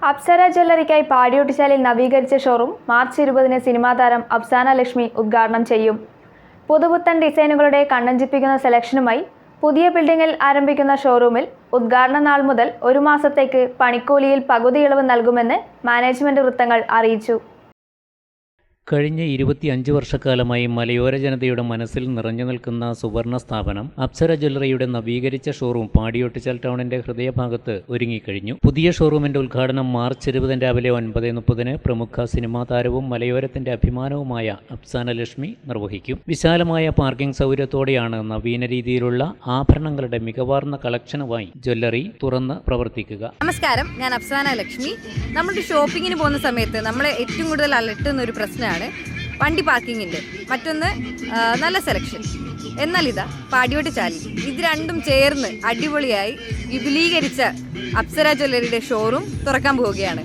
അപ്സര ജ്വല്ലറിക്കായി പാടിയോട്ടിശാലിൽ നവീകരിച്ച showroom March ഇരുപതിന് cinema താരം അഫ്സാന ലക്ഷ്മി ഉദ്ഘാടനം ചെയ്യും. പുതുപുത്തൻ ഡിസൈനുകളുടെ കണ്ണഞ്ചിപ്പിക്കുന്ന സെലക്ഷനുമായി പുതിയ ബിൽഡിംഗിൽ ആരംഭിക്കുന്ന ഷോറൂമിൽ ഉദ്ഘാടന നാൾ മുതൽ ഒരു മാസത്തേക്ക് പണിക്കൂലിയിൽ പകുതി ഇളവ് നൽകുമെന്ന് മാനേജ്മെന്റ് വൃത്തങ്ങൾ അറിയിച്ചു. കഴിഞ്ഞ ഇരുപത്തിയഞ്ച് വർഷക്കാലമായി മലയോര ജനതയുടെ മനസ്സിൽ നിറഞ്ഞു നിൽക്കുന്ന സുവർണ സ്ഥാപനം അപ്സര ജ്വല്ലറിയുടെ നവീകരിച്ച ഷോറൂം പാടിയൊട്ടിച്ചാൽ ടൗണിന്റെ ഹൃദയഭാഗത്ത് ഒരുങ്ങിക്കഴിഞ്ഞു. പുതിയ ഷോറൂമിന്റെ ഉദ്ഘാടനം മാർച്ച് ഇരുപതിന് രാവിലെ ഒൻപത് മുപ്പതിന് പ്രമുഖ സിനിമാ താരവും മലയോരത്തിന്റെ അഭിമാനവുമായ അപ്സാന ലക്ഷ്മി നിർവഹിക്കും. വിശാലമായ പാർക്കിംഗ് സൗകര്യത്തോടെയാണ് നവീന രീതിയിലുള്ള ആഭരണങ്ങളുടെ മികവാർന്ന കളക്ഷനുമായി ജ്വല്ലറി തുറന്ന് പ്രവർത്തിക്കുക. നമസ്കാരം. ഞാൻ അപ്സാന ലക്ഷ്മി. നമ്മുടെ ഷോപ്പിങ്ങിന് പോകുന്ന സമയത്ത് നമ്മളെ ഏറ്റവും കൂടുതൽ അലട്ടുന്ന ഒരു പ്രശ്നമാണ് വണ്ടി പാർക്കിങ്ങിന്റെ മറ്റൊന്ന് നല്ല സെലക്ഷൻ. എന്നാൽ ഇതാ പാടിയോട്ട് ചാലി ഇത് രണ്ടും ചേർന്ന് അടിപൊളിയായി വിപുലീകരിച്ച അപ്സര ജ്വല്ലറിയുടെ ഷോറൂം തുറക്കാൻ പോവുകയാണ്.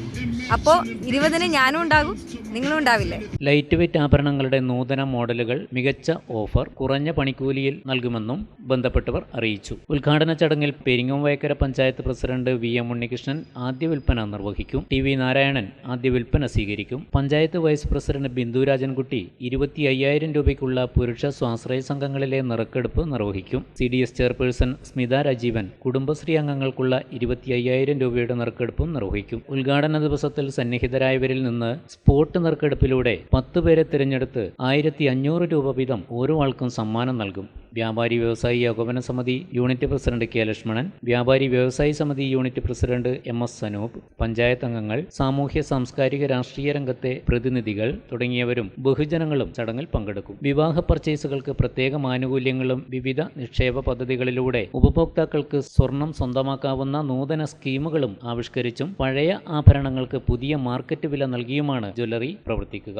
അപ്പോൾ ഇരുപതിന് ഞാനും ഉണ്ടാകും നിങ്ങളും ഉണ്ടാവില്ലേ? ലൈറ്റ് വെയിറ്റ് ആഭരണങ്ങളുടെ നൂതന മോഡലുകൾ മികച്ച ഓഫർ കുറഞ്ഞ പണിക്കൂലിയിൽ നൽകുമെന്നും ബന്ധപ്പെട്ടവർ അറിയിച്ചു. ഉദ്ഘാടന ചടങ്ങിൽ Peringome Vayakkara panchayat president V M Unnikrishnan ആദ്യ വിൽപ്പന നിർവഹിക്കും. ടി വി നാരായണൻ ആദ്യ വിൽപ്പന സ്വീകരിക്കും. പഞ്ചായത്ത് വൈസ് പ്രസിഡന്റ് ബിന്ദു രാജൻകുട്ടി ഇരുപത്തി അയ്യായിരം രൂപയ്ക്കുള്ള പുരുഷ സ്വാശ്രയ സംഘങ്ങളിലെ നിറക്കെടുപ്പ് നിർവഹിക്കും. C D S chairperson Smitha Rajeevan Kudumbashree അംഗങ്ങൾക്കുള്ള ഇരുപത്തി അയ്യായിരം രൂപയുടെ നറുക്കെടുപ്പും നിർവഹിക്കും. ഉദ്ഘാടന ദിവസത്തിൽ സന്നിഹിതരായവരിൽ നിന്ന് സ്പോട്ട് നറുക്കെടുപ്പിലൂടെ പത്ത് പേരെ തിരഞ്ഞെടുത്ത് ആയിരത്തി രൂപ വീതം ഓരോ ആൾക്കും സമ്മാനം നൽകും. വ്യാപാരി വ്യവസായി ഏകോപന സമിതി യൂണിറ്റ് പ്രസിഡന്റ് കെ ലക്ഷ്മണൻ വ്യാപാരി വ്യവസായി സമിതി unit president M S Sanoop panchayat അംഗങ്ങൾ സാമൂഹ്യ സാംസ്കാരിക രാഷ്ട്രീയ രംഗത്തെ പ്രതിനിധികൾ തുടങ്ങിയവരും ബഹുജനങ്ങളും ചടങ്ങിൽ പങ്കെടുക്കും. വിവാഹ പർച്ചേസുകൾക്ക് പ്രത്യേക ആനുകൂല്യങ്ങളും വിവിധ നിക്ഷേപ പദ്ധതികളിലൂടെ ഉപഭോക്താക്കൾക്ക് സ്വർണം സ്വന്തമാക്കാവുന്ന നൂതന സ്കീമുകളും ആവിഷ്കരിച്ചും പഴയ ആഭരണങ്ങൾക്ക് പുതിയ മാർക്കറ്റ് വില നൽകിയുമാണ് ജ്വല്ലറി പ്രവർത്തിക്കുക.